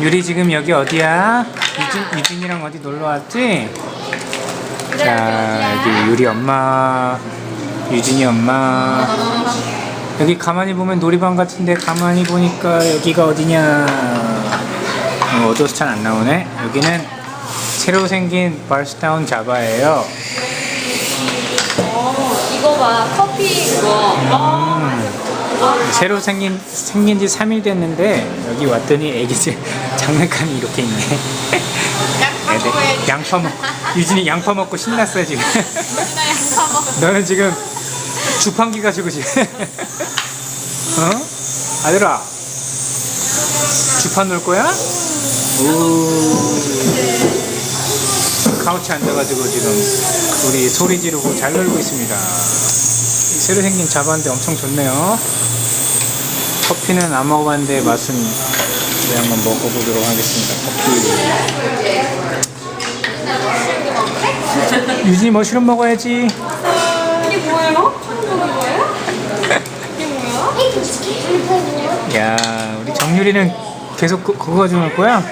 유리 지금 여기 어디야? 유진, 유진이랑 어디 놀러 왔지? 자, 여기 유리 엄마, 유진이 엄마. 여기 가만히 보면 놀이방 같은데 가만히 보니까 여기가 어디냐? 어, 어두워서 잘 안 나오네. 여기는 새로 생긴 바스타운 자바예요. 어, 이거 봐. 커피 그거. 어. 새로 생긴 생긴 지 3일 됐는데 여기 왔더니 애기들 장난감이 이렇게 있네. 양파 애들. 양파 먹 유진이 양파 먹고 신났어요 지금. 너는 지금 주판기 가지고 지금 어? 아들아 주판 놀 거야? 오 카우치 앉아가지고 지금 우리 소리 지르고 잘 놀고 있습니다 이 새로 생긴 자반데 엄청 좋네요 커피는 안 먹어봤는데 맛은 이제 한번 먹어보도록 하겠습니다 커피 유진이 머시룸 먹어야지 이게 뭐예요? 처음 보는 거예요? 이게 뭐야? 야, 우리 정유리는 계속 그, 그거 가지고 놀 거야?